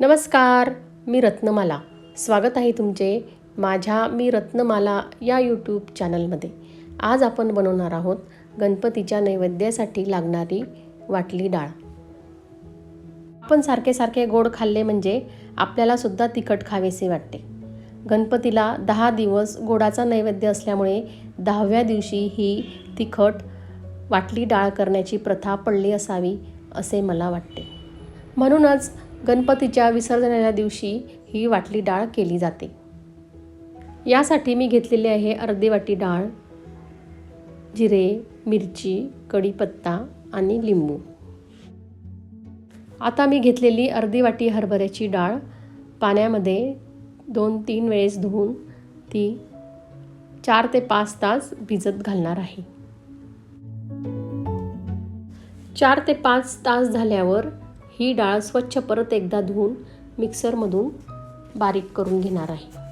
नमस्कार मी रत्नमाला. स्वागत आहे तुमचे माझ्या मी रत्नमाला या यूट्यूब चॅनलमध्ये आज आपण बनवणार आहोत गणपतीच्या नैवेद्यासाठी लागणारी वाटली डाळ. आपण सारखे सारखे गोड खाल्ले म्हणजे आपल्यालासुद्धा तिखट खावेसे वाटते. गणपतीला दहा दिवस गोडाचा नैवेद्य असल्यामुळे दहाव्या दिवशी ही तिखट वाटली डाळ करण्याची प्रथा पडली असावी असे मला वाटते. म्हणूनच गणपतीच्या विसर्जनाच्या दिवशी ही वाटली डाळ केली जाते. यासाठी मी घेतलेली आहे अर्धी वाटी डाळ जिरे मिरची कढीपत्ता आणि लिंबू. आता मी घेतलेली अर्धी वाटी हरभऱ्याची डाळ पाण्यामध्ये दोन तीन वेळेस धुवून ती चार ते पाच तास भिजत घालणार आहे. चार ते पाच तास झाल्यावर ही डाळ स्वच्छ परत एकदा धुवून मिक्सरमधून बारीक करून घेणार आहे.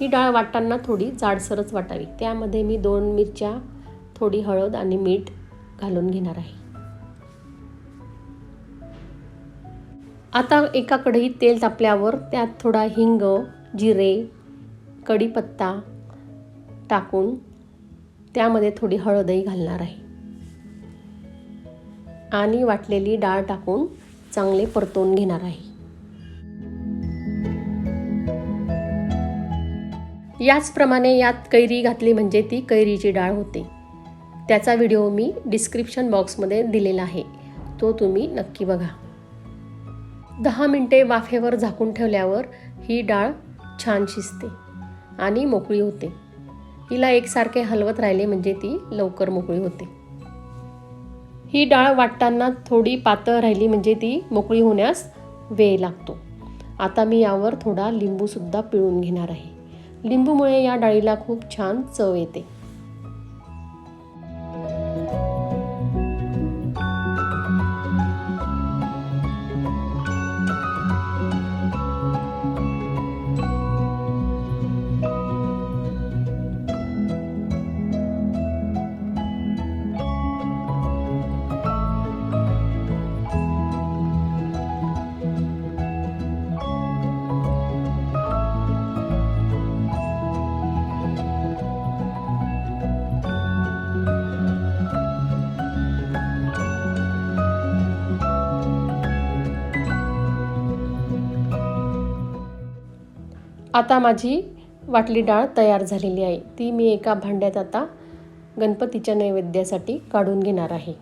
ही डाळ वाटताना थोडी जाडसरच वाटावी. त्यामध्ये मी दोन मिरच्या थोडी हळद आणि मीठ घालून घेणार आहे. आता एका कढईत तेल तापल्यावर त्यात थोडा हिंग जिरे कढीपत्ता टाकून त्यामध्ये थोडी हळदही घालणार आहे. आणि वाटलेली डाळ टाकून चांगले परतवून घेणार आहे. याचप्रमाणे यात कैरी घातली म्हणजे ती कैरीची डाळ होते. त्याचा व्हिडिओ मी डिस्क्रिप्शन बॉक्समध्ये दिलेला आहे. तो तुम्ही नक्की बघा. दहा मिनटे वाफेवर झाकून ठेवल्यावर ही डाळ छान शिजते आणि मोकळी होते. हिला एकसारखे हलवत राहिले म्हणजे ती लवकर मोकळी होते. ही डाळ वाटताना थोडी पातळ राहिली म्हणजे ती मोकळी होण्यास वेळ लागतो. आता मी यावर थोडा लिंबूसुद्धा पिळून घेणार आहे. लिंबूमुळे या डाळीला खूप छान चव येते. आता माझी वाटली डाळ तयार झालेली आहे. ती मी एका भांड्यात आता गणपतीच्या नैवेद्यासाठी काढून घेणार आहे.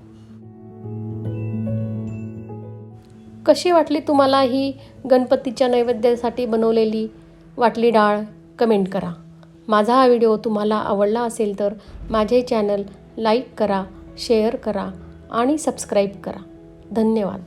कशी वाटली तुम्हाला ही गणपतीच्या नैवेद्यासाठी बनवलेली वाटली डाळ? कमेंट करा. माझा हा व्हिडिओ तुम्हाला आवडला असेल तर माझे चॅनल लाईक करा शेअर करा आणि सबस्क्राईब करा. धन्यवाद.